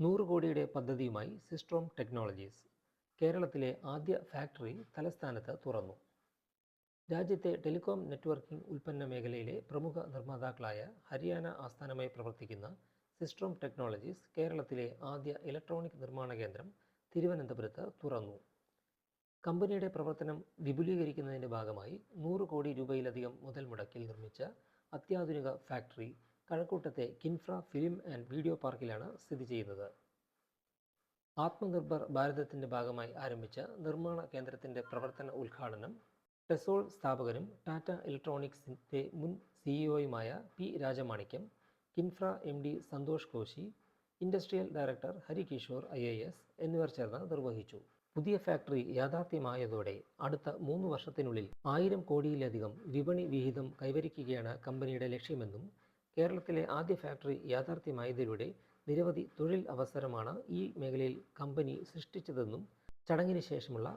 നൂറ് കോടിയുടെ പദ്ധതിയുമായി സിസ്ട്രോം ടെക്നോളജീസ് കേരളത്തിലെ ആദ്യ ഫാക്ടറി തലസ്ഥാനത്ത് തുറന്നു. രാജ്യത്തെ ടെലികോം നെറ്റ്വർക്കിംഗ് ഉൽപ്പന്ന മേഖലയിലെ പ്രമുഖ നിർമ്മാതാക്കളായ ഹരിയാന ആസ്ഥാനമായി പ്രവർത്തിക്കുന്ന സിസ്ട്രോം ടെക്നോളജീസ് കേരളത്തിലെ ആദ്യ ഇലക്ട്രോണിക് നിർമ്മാണ കേന്ദ്രം തിരുവനന്തപുരത്ത് തുറന്നു. കമ്പനിയുടെ പ്രവർത്തനം വിപുലീകരിക്കുന്നതിന്റെ ഭാഗമായി നൂറ് കോടി രൂപയിലധികം മുതൽ മുടക്കിൽ നിർമ്മിച്ച അത്യാധുനിക ഫാക്ടറി കഴക്കൂട്ടത്തെ കിൻഫ്ര ഫിലിം ആൻഡ് വീഡിയോ പാർക്കിലാണ് സ്ഥിതി ചെയ്യുന്നത്. ആത്മനിർഭർ ഭാരതത്തിന്റെ ഭാഗമായി ആരംഭിച്ച നിർമ്മാണ കേന്ദ്രത്തിന്റെ പ്രവർത്തന ഉദ്ഘാടനം ടെസോൾ സ്ഥാപകനും ടാറ്റ ഇലക്ട്രോണിക്സിന്റെ മുൻ സിഇഒയുമായ P Rajamanickam KINFRA M D Santhosh Koshy industrial director Harikishore I A S എന്നിവർ ചേർന്ന് നിർവഹിച്ചു. പുതിയ ഫാക്ടറി യാഥാർത്ഥ്യമായതോടെ അടുത്ത മൂന്ന് വർഷത്തിനുള്ളിൽ ആയിരം കോടിയിലധികം വിപണി വിഹിതം കൈവരിക്കുകയാണ് കമ്പനിയുടെ ലക്ഷ്യമെന്നും കേരളത്തിലെ ആദ്യ ഫാക്ടറി യാഥാർത്ഥ്യമായതിലൂടെ നിരവധി തൊഴിൽ അവസരമാണ് ഈ മേഖലയിൽ കമ്പനി സൃഷ്ടിച്ചതെന്നും ചടങ്ങിന് ശേഷമുള്ള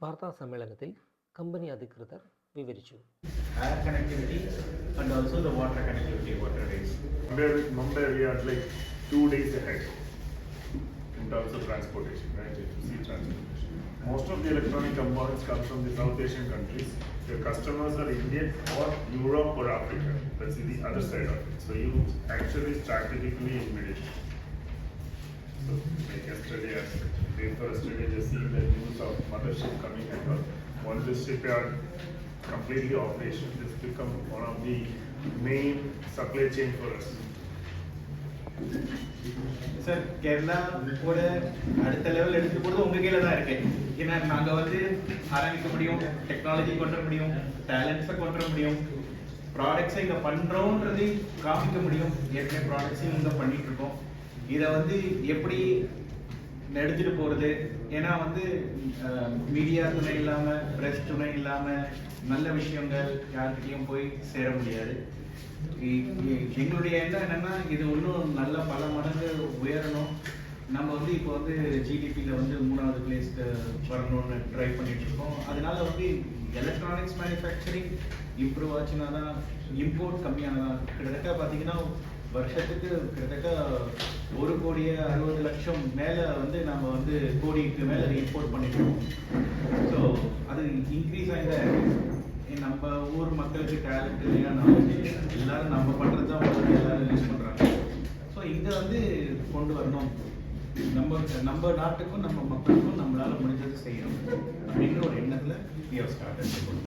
വാർത്താ സമ്മേളനത്തിൽ കമ്പനി അധികൃതർ വിവരിച്ചു air connectivity and also the water connectivity, water ways. Mumbai, Mumbai, we are like two days ahead in terms of transportation, right? See transportation. Most of the electronic components come from the South Asian countries. Your customers are Indian or Europe or Africa. That's the other side of it. So you actually strategically middle. So like yesterday, I- day for yesterday, just seeing the news of mothership coming and all. Once this shipyard completely operational, this become one of the main supply chain for us. Sir Kerala கூட அடுத்த level எடுத்து போறது உங்க கையில தான் இருக்கு ஏன்னா நாங்க வந்து ஆரம்பிக்க முடியும் டெக்னாலஜி கொண்டு வர முடியும் டேலண்ட்ஸை கொண்டு வர முடியும். ப்ராடக்ட்ஸை இங்க பண்ணுறோன்றதையும் காமிக்க முடியும். ஏற்கனவே ப்ராடக்ட்ஸையும் இங்கே பண்ணிட்டு இருக்கோம். இதை வந்து எப்படி எடுத்துட்டு போறது? ஏன்னா வந்து மீடியா துணை இல்லாம பிரஸ் துணை இல்லாம நல்ல விஷயங்கள் யார்கிட்டயும் போய் சேர முடியாது. இ- எங்களுடைய எண்ணம் என்னன்னா இது இன்னும் நல்ல பல மடங்கு உயரணும். நம்ம வந்து இப்போ வந்து ஜிடிபியில் வந்து மூணாவது பிளேஸ்க்கு வரணும்னு ட்ரை பண்ணிட்டு இருக்கோம். அதனால வந்து எலக்ட்ரானிக்ஸ் மேனுஃபேக்சரிங் இம்ப்ரூவ் ஆச்சுன்னா தான் இம்போர்ட் கம்மியானதான் கிட்டத்தட்ட பார்த்தீங்கன்னா வருஷத்துக்கு கிட்டத்தட்ட ஒரு கோடியே அறுபது லட்சம் மேலே வந்து நம்ம வந்து கோடிக்கு மேலே இம்போர்ட் பண்ணிட்டோம் ஸோ அது இன்க்ரீஸ் ஆகிட நம்ம ஊர் மக்களுக்கு டேலண்ட் இல்லையா நாலேஜ் எல்லாரும் நம்ம பண்ணுறது தான் எல்லாரும் யூஸ் பண்ணுறாங்க ஸோ இதை வந்து கொண்டு வரணும். நம்ம நம்ம நாட்டுக்கும் நம்ம மக்களுக்கும் நம்மளால் முடிஞ்சது செய்யணும். அப்படிங்கிற ஒரு எண்ணத்தில் ஸ்டார்ட் have